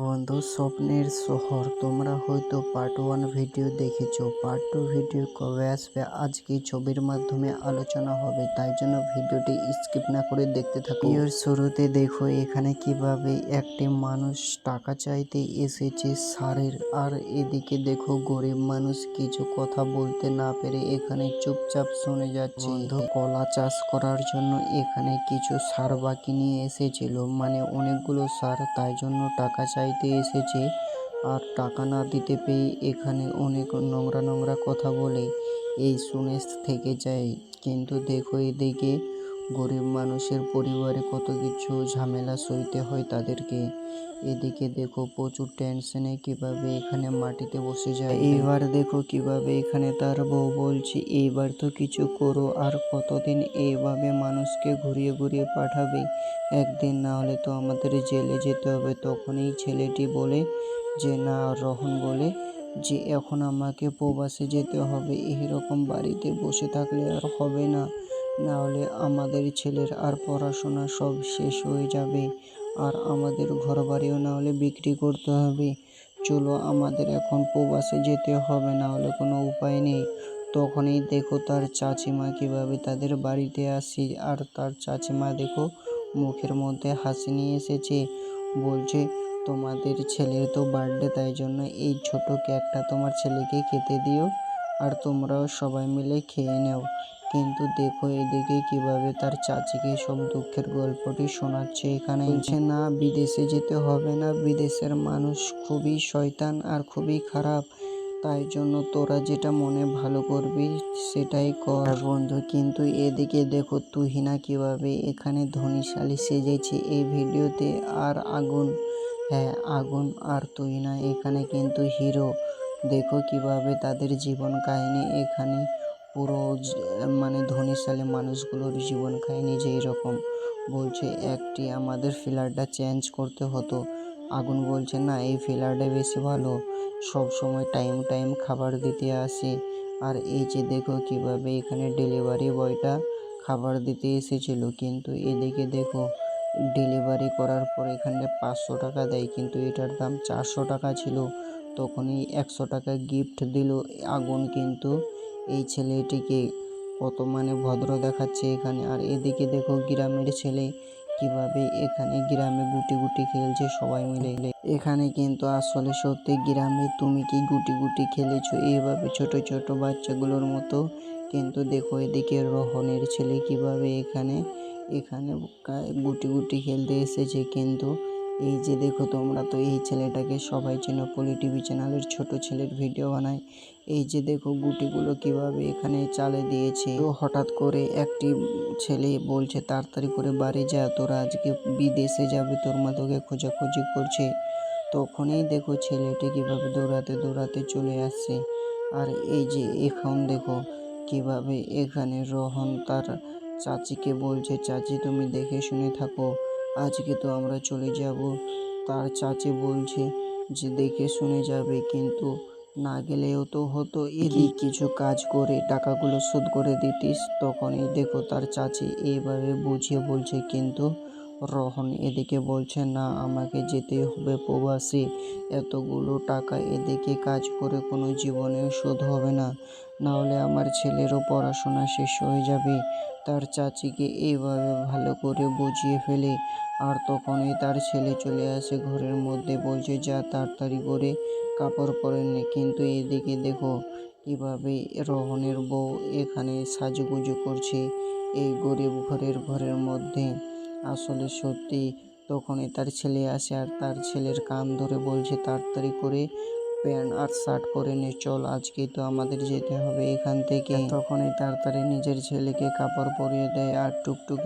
বন্ধু, স্বপ্নের শহর। তোমরা হয়তো পার্ট ওয়ান ভিডিও দেখেছ। পার্ট টু ভিডিও কবে আসবে? আজকে ছবির মাধ্যমে আলোচনা হবে, তাই জন্য ভিডিওটি স্কিপ না করে দেখতে থাকো। এর শুরুতে দেখো, এখানে কীভাবে একটি মানুষ টাকা চাইতে এসেছে সারের। আর এদিকে দেখো, গরিব মানুষ কিছু কথা বলতে না পেরে এখানে চুপচাপ শুনে যাচ্ছে। বন্ধু, কলা চাষ করার জন্য এখানে কিছু সার বাকি নিয়ে এসেছিল। মানে অনেকগুলো সার, তাই জন্য টাকা চাইতে এসেছে। আর টাকা না দিতে পেয়ে এখানে অনেক নোংরা নোংরা কথা বলে এই শুনে থেকে যায়। কিন্তু দেখো এদিকে গরিব মানুষের পরিবারে কত কিছু ঝামেলা সইতে হয় তাদেরকে? এদিকে দেখো প্রচুর টেনশনে কীভাবে এখানে মাটিতে বসে যায়। এইবার দেখো কীভাবে এখানে তার বউ বলছে, এইবার তো কিছু করো, আর কতদিন এইভাবে মানুষকে ঘুরিয়ে ঘুরিয়ে পাঠাবে? একদিন না হলে তো আমাদের জেলে যেতে হবে। তখনই ছেলেটি বলে যে, না, রহন বলে যে, এখন আমাকে প্রবাসে যেতে হবে। এইরকম বাড়িতে বসে থাকলে আর হবে না। না হলে আমাদের ছেলের আর পড়াশোনা সব শেষ হয়ে যাবে। আর আমাদের ঘর বাড়িও না হলে বিক্রি করতে হবে। চলো আমাদের এখন প্রবাসে যেতে হবে না হলে কোনো উপায় নেই। তখনই দেখো তার চাচিমা কীভাবে তাদের বাড়িতে আসি। আর তার চাচিমা দেখো মুখের মধ্যে হাসি নিয়ে এসেছে। বলছে, তোমাদের ছেলের তো বার্থডে, তাই জন্য এই ছোট কেকটা তোমার ছেলেকে খেতে দিও। আর তোমরাও সবাই মিলে খেয়ে নাও। কিন্তু দেখো এদিকে কীভাবে তার চাচিকে সব দুঃখের গল্পটি শোনাচ্ছে। এখানে বলছে, না, বিদেশে যেতে হবে না। বিদেশের মানুষ খুবই শয়তান আর খুবই খারাপ। তাই জন্য তোরা যেটা মনে ভালো করবি, সেটাই কর। বন্ধু, কিন্তু এদিকে দেখো তুহিনা কীভাবে এখানে ধনীশালী সেজেছে। এই ভিডিওতে আর আগুন হ্যাঁ আগুন আর তুহিনা এখানে কিন্তু হিরো। দেখো কীভাবে তাদের জীবন কাহিনী এখানে পুরো মানে ধনীশালী মানুষগুলোর জীবন কাহিনী যেই রকম। বলছে, একটি আমাদের ফিলারটা চেঞ্জ করতে হতো। আগুন বলছে, না, এই ফিলারটা বেশি ভালো। সব সময় টাইম টাইম খাবার দিতে আসে। আর এই যে দেখো কীভাবে এখানে ডেলিভারি বয়টা খাবার দিতে এসেছিল। কিন্তু এদিকে দেখো, ডেলিভারি করার পর এখানে পাঁচশো টাকা দেয়, কিন্তু এটার দাম চারশো টাকা ছিল। তখনই একশো টাকা গিফট দিল আগুন কিন্তু এই ছেলেটিকে। কত মানে ভদ্র দেখাচ্ছে এখানে। আর এদিকে দেখো গ্রামের ছেলে কীভাবে এখানে গ্রামে গুটি গুটি খেলছে সবাই মিলে। এখানে কিন্তু আসলে সত্যি গ্রামে তুমি কি গুটি গুটি খেলেছো? এইভাবে ছোট ছোট বাচ্চাগুলোর মতো কিন্তু দেখো এদিকে রোহনের ছেলে কীভাবে এখানে এখানে গুটি গুটি খেলতে এসেছে কিন্তু এই যে দেখো তোমরা তো এই ছেলেটাকে সবাই চেনো, পলি টিভি চ্যানেলের ছোট ছেলের ভিডিও বানায়। এই যে দেখো গুটিগুলো কীভাবে এখানে চালে দিয়েছে। তো হঠাৎ করে একটি ছেলে বলছে, তাড়াতাড়ি করে বাড়ি যা, তোরা আজকে বিদেশে যাবে, তোর মা তোকে খোঁজাখুঁজি করছে। তখনই দেখো ছেলেটি কীভাবে দৌড়াতে দৌড়াতে চলে আসছে। আর এই যে এখন দেখো কীভাবে এখানে রোহন তার চাচিকে বলছে, চাচি, তুমি দেখে শুনে থাকো। আজকে তো আমরা চলে যাব। তার চাচি বলছে যে, দেখে শুনে যাবে, কিন্তু না গেলেও তো হতো। এদিক কিছু কাজ করে টাকাগুলো শোধ করে দিতিস, তখনই দেখো তার চাচি এইভাবে বুঝিয়ে বলছে, কিন্তু রহন এদিকে বলছে, না, আমাকে যেতে হবে প্রবাসে। এতগুলো টাকা এদিকে কাজ করে কোনো জীবনে শোধ হবে না। না হলে আমার ছেলেরও পড়াশোনা শেষ হয়ে যাবে। তার চাচিকে এইভাবে ভালো করে বুঝিয়ে ফেলে। আর তখনই তার ছেলে চলে আসে ঘরের মধ্যে। বলছে, যা তাড়াতাড়ি করে কাপড় পরে নে। কিন্তু এদিকে দেখো কীভাবে রোহনের বউ এখানে সাজুগুজু করছে এই গরিব ঘরের ঘরের মধ্যে। আসলে সত্যি তখনই তার ছেলে আসে আর তার ছেলের কান ধরে বলছে, তাড়াতাড়ি করে প্যান্ট আর শার্ট পরে নে, চল আজকে তো আমাদের যেতে হবে এখান থেকে। তখনই তাড়াতাড়ি নিজের ছেলেকে কাপড় পরিয়ে দেয় আর টুকটুকি